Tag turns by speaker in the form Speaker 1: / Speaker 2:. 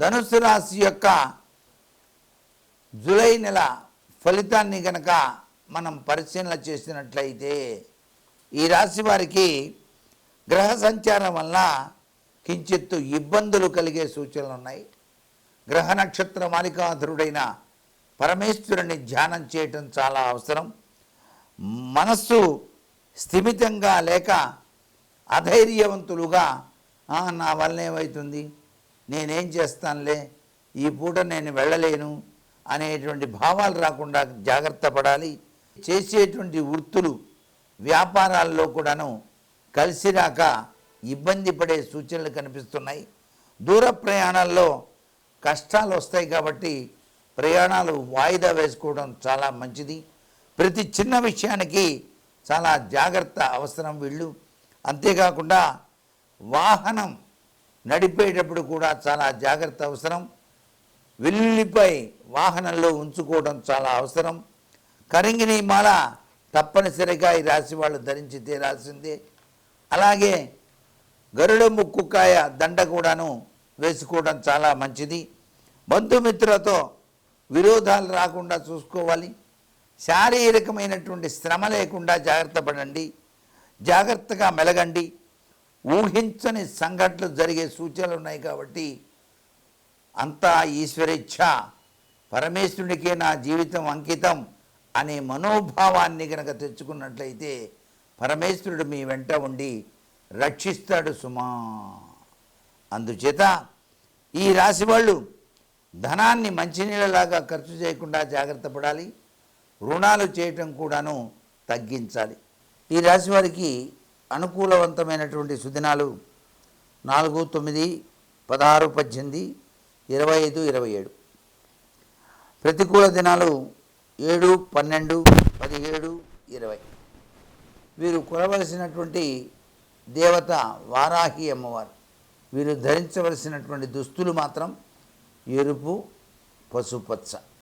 Speaker 1: ధనుసు రాశి యొక్క జూలై నెల ఫలితాన్ని గనక మనం పరిశీలన చేసినట్లయితే ఈ రాశి వారికి గ్రహ సంచారం వల్ల కించిత్తు ఇబ్బందులు కలిగే సూచనలు ఉన్నాయి. గ్రహ నక్షత్ర మాలికాధురుడైన పరమేశ్వరుని ధ్యానం చేయటం చాలా అవసరం. మనస్సు స్థిమితంగా లేక అధైర్యవంతులుగా నా వల్ల ఏమవుతుంది నేనేం చేస్తానులే? ఈ పూట నేను వెళ్ళలేను అనేటువంటి భావాలు రాకుండా జాగ్రత్త పడాలి. చేసేటువంటి వృత్తులు వ్యాపారాల్లో కూడాను కలిసి రాక ఇబ్బంది పడే సూచనలు కనిపిస్తున్నాయి. దూర ప్రయాణాల్లో కష్టాలు వస్తాయి కాబట్టి ప్రయాణాలు వాయిదా వేసుకోవడం చాలా మంచిది. ప్రతి చిన్న విషయానికి చాలా జాగ్రత్త అవసరం వీళ్ళు. అంతేకాకుండా వాహనం నడిపేటప్పుడు కూడా చాలా జాగ్రత్త అవసరం. వెల్లిపై వాహనంలో ఉంచుకోవడం చాలా అవసరం. కరింగిని మాల తప్పనిసరిగా ఈ రాశి వాళ్ళు ధరించి తీరాల్సిందే. అలాగే గరుడ ముక్కుకాయ దండ కూడాను వేసుకోవడం చాలా మంచిది. బంధుమిత్రులతో విరోధాలు రాకుండా చూసుకోవాలి. శారీరకమైనటువంటి శ్రమ లేకుండా జాగ్రత్త పడండి. జాగ్రత్తగా మెలగండి. ఊహించని సంఘటనలు జరిగే సూచనలు ఉన్నాయి కాబట్టి అంతా ఈశ్వరేచ్ఛ పరమేశ్వరుడికే నా జీవితం అంకితం అనే మనోభావాన్ని కనుక తెచ్చుకున్నట్లయితే పరమేశ్వరుడు మీ వెంట ఉండి రక్షిస్తాడు సుమా. అందుచేత ఈ రాశి వాళ్ళు ధనాన్ని మంచినీళ్ళలాగా ఖర్చు చేయకుండా జాగ్రత్త పడాలి రుణాలు చేయటం కూడాను తగ్గించాలి. ఈ రాశి వారికి అనుకూలవంతమైనటువంటి సుదినాలు నాలుగు తొమ్మిది పదహారు పద్దెనిమిది ఇరవై ఐదు ఇరవై ఏడు. ప్రతికూల దినాలు ఏడు పన్నెండు పదిహేడు ఇరవై. వీరు కొలవలసినటువంటి దేవత వారాహి అమ్మవారు. వీరు ధరించవలసినటువంటి దుస్తులు మాత్రం ఎరుపు పసుపచ్చ